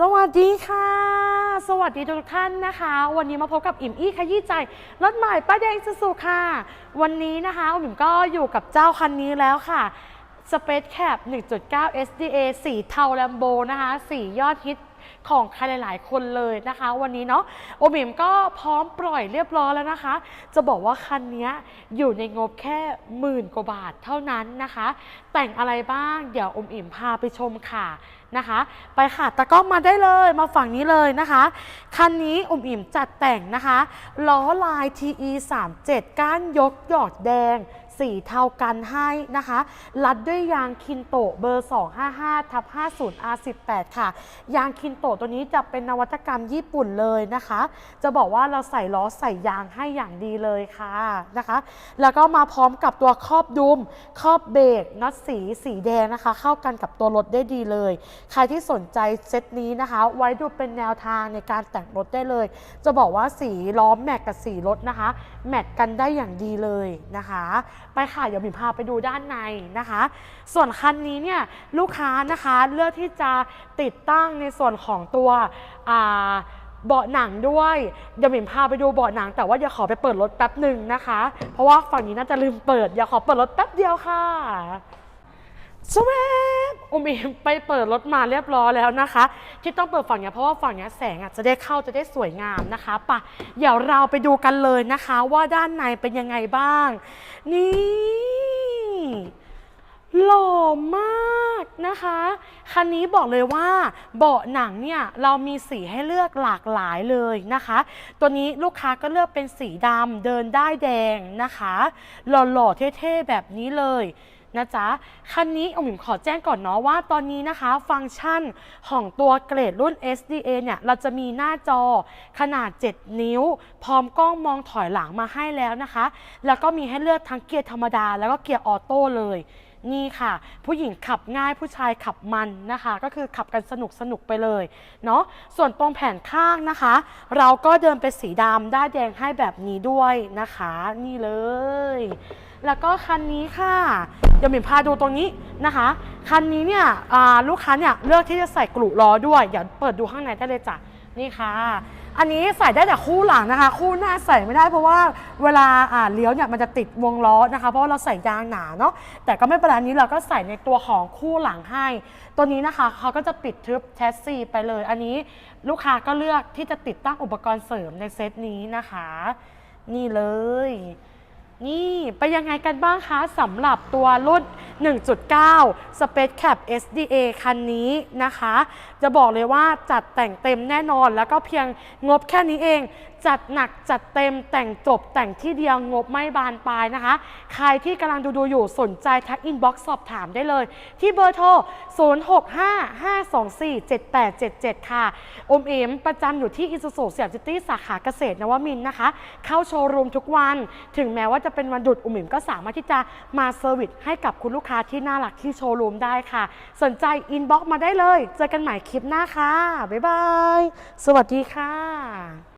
สวัสดีค่ะ สวัสดีทุกท่านนะคะ วันนี้มาพบกับอิ่มอี้ขยี้ใจรถใหม่ป้ายแดงสุๆค่ะ วันนี้นะคะอิ่มก็อยู่กับเจ้าคันนี้แล้วค่ะ Space Cap 1.9 SDA สีเทาแลมโบนะคะ สียอดฮิต ของใครหลาย ๆ คนเลยนะคะ วันนี้เนาะโอมิมก็พร้อมปล่อยเรียบร้อยแล้วนะคะ จะบอกว่าคันนี้อยู่ในงบแค่หมื่นกว่าบาทเท่านั้นนะคะ แต่งอะไรบ้างเดี๋ยวอมอิ่มพาไปชมค่ะนะคะ ไปค่ะตะก้องมาได้เลยมาฝั่งนี้เลยนะคะคันนี้อมอิ่มจัดแต่งนะคะล้อลาย TE 3 7ก้านยกหยอดแดง สีเทากันให้นะคะ รัดด้วยยางคินโตเบอร์ 255ทับ50 R18 ค่ะ ยางคินโตตัวนี้จะเป็นนวัตกรรมญี่ปุ่นเลยนะคะ จะบอกว่าเราใส่ล้อใส่ยางให้อย่างดีเลยค่ะนะคะ แล้วก็มาพร้อมกับตัวครอบดุม ครอบเบรกน็อตสีสีแดงนะคะ เข้ากันกับตัวรถได้ดีเลย ใครที่สนใจเซตนี้นะคะ ไว้ดูเป็นแนวทางในการแต่งรถได้เลย จะบอกว่าสีล้อมแม็กกับสีรถนะคะ แมทกันได้อย่างดีเลยนะคะไปค่ะเดี๋ยวหมิพาไปดูด้านในนะคะ ส่วนคันนี้เนี่ยลูกค้านะคะเลือกที่จะติดตั้งในส่วนของตัวเบาะหนังด้วยเดี๋ยวหมิพาไปดูเบาะหนัง แต่ว่าเดี๋ยวขอไปเปิดรถแป๊บหนึ่งนะคะ เพราะว่าฝั่งนี้น่าจะลืมเปิดเดี๋ยวขอเปิดรถแป๊บเดียวค่ะสวัสดี อมเอมไปเปิดรถมาเรียบร้อยแล้วนะคะ ที่ต้องเปิดฝั่งเนี้ยเพราะว่าฝั่งเนี้ยแสงอะจะได้เข้าจะได้สวยงามนะคะปะเดี๋ยวเราไปดูกันเลยนะคะ ว่าด้านในเป็นยังไงบ้าง นี่หล่อมากนะคะ คันนี้บอกเลยว่าเบาะหนังเนี่ยเรามีสีให้เลือกหลากหลายเลยนะคะ ตัวนี้ลูกค้าก็เลือกเป็นสีดำเดินได้แดงนะคะ หล่อๆเท่ๆแบบนี้เลย นะจ๊ะ คันนี้อมหมิมขอแจ้งก่อนเนาะว่าตอนนี้นะคะ ฟังก์ชันของตัวเกรดรุ่น SDA เนี่ย เราจะมีหน้าจอขนาด 7 นิ้ว พร้อมกล้องมองถอยหลังมาให้แล้วนะคะ แล้วก็มีให้เลือกทั้งเกียร์ธรรมดาแล้วก็เกียร์ออโต้เลย นี่ค่ะ ผู้หญิงขับง่ายผู้ชายขับมันนะคะ ก็คือขับกันสนุกสนุกไปเลยเนาะส่วนตรงแผ่นข้างนะคะ เราก็เดินเป็นสีดำด้ายแดงให้แบบนี้ด้วยนะคะ นี่เลย แล้วก็คันนี้ค่ะเดี๋ยวหมิมพาดูตรงนี้นะคะ คันนี้เนี่ยลูกค้าเนี่ยเลือกที่จะใส่กลุล้อด้วย เดี๋ยวเปิดดูข้างในได้เลยจ้ะนี่ค่ะ อันนี้ใส่ได้แต่คู่หลังนะคะ คู่หน้าใส่ไม่ได้เพราะว่าเวลาอ่าเลี้ยวเนี่ยมันจะติดวงล้อนะคะ เพราะว่าเราใส่ยางหนาเนาะแต่ก็ไม่เป็นไรอันนี้เราก็ใส่ในตัวของคู่หลังให้ ตัวนี้นะคะเขาก็จะปิดทึบแชสซีไปเลย อันนี้ลูกค้าก็เลือกที่จะติดตั้งอุปกรณ์เสริมในเซตนี้นะคะ นี่เลย นี่ไปยังไงกันบ้างคะสำหรับตัวรุ่น 1.9 Space Cap SDA คันนี้นะคะ จะบอกเลยว่าจัดแต่งเต็มแน่นอน แล้วก็เพียงงบแค่นี้เอง จัดหนักจัดเต็มแต่งจบแต่งที่เดียวงบไม่บานปลายนะคะ ใครที่กำลังดูดูอยู่สนใจทักอินบ็อกซ์สอบถามได้เลย ที่เบอร์โทร 0655247877 ค่ะ อมเอมประจำอยู่ที่อิสุสุเสียมซิตี้สาขาเกษตรนวมินนะคะ เข้าโชว์รูมทุกวัน ถึงแม้ว่าจะเป็นวันหยุดอมเอมก็สามารถที่จะมาเซอร์วิสให้กับคุณลูกกค้าที่น่ารักที่โชว์รูมได้ค่ะ สนใจอินบ็อกซ์มาได้เลย เจอกันใหม่คลิปหน้าค่ะ บ๊ายบาย สวัสดีค่ะ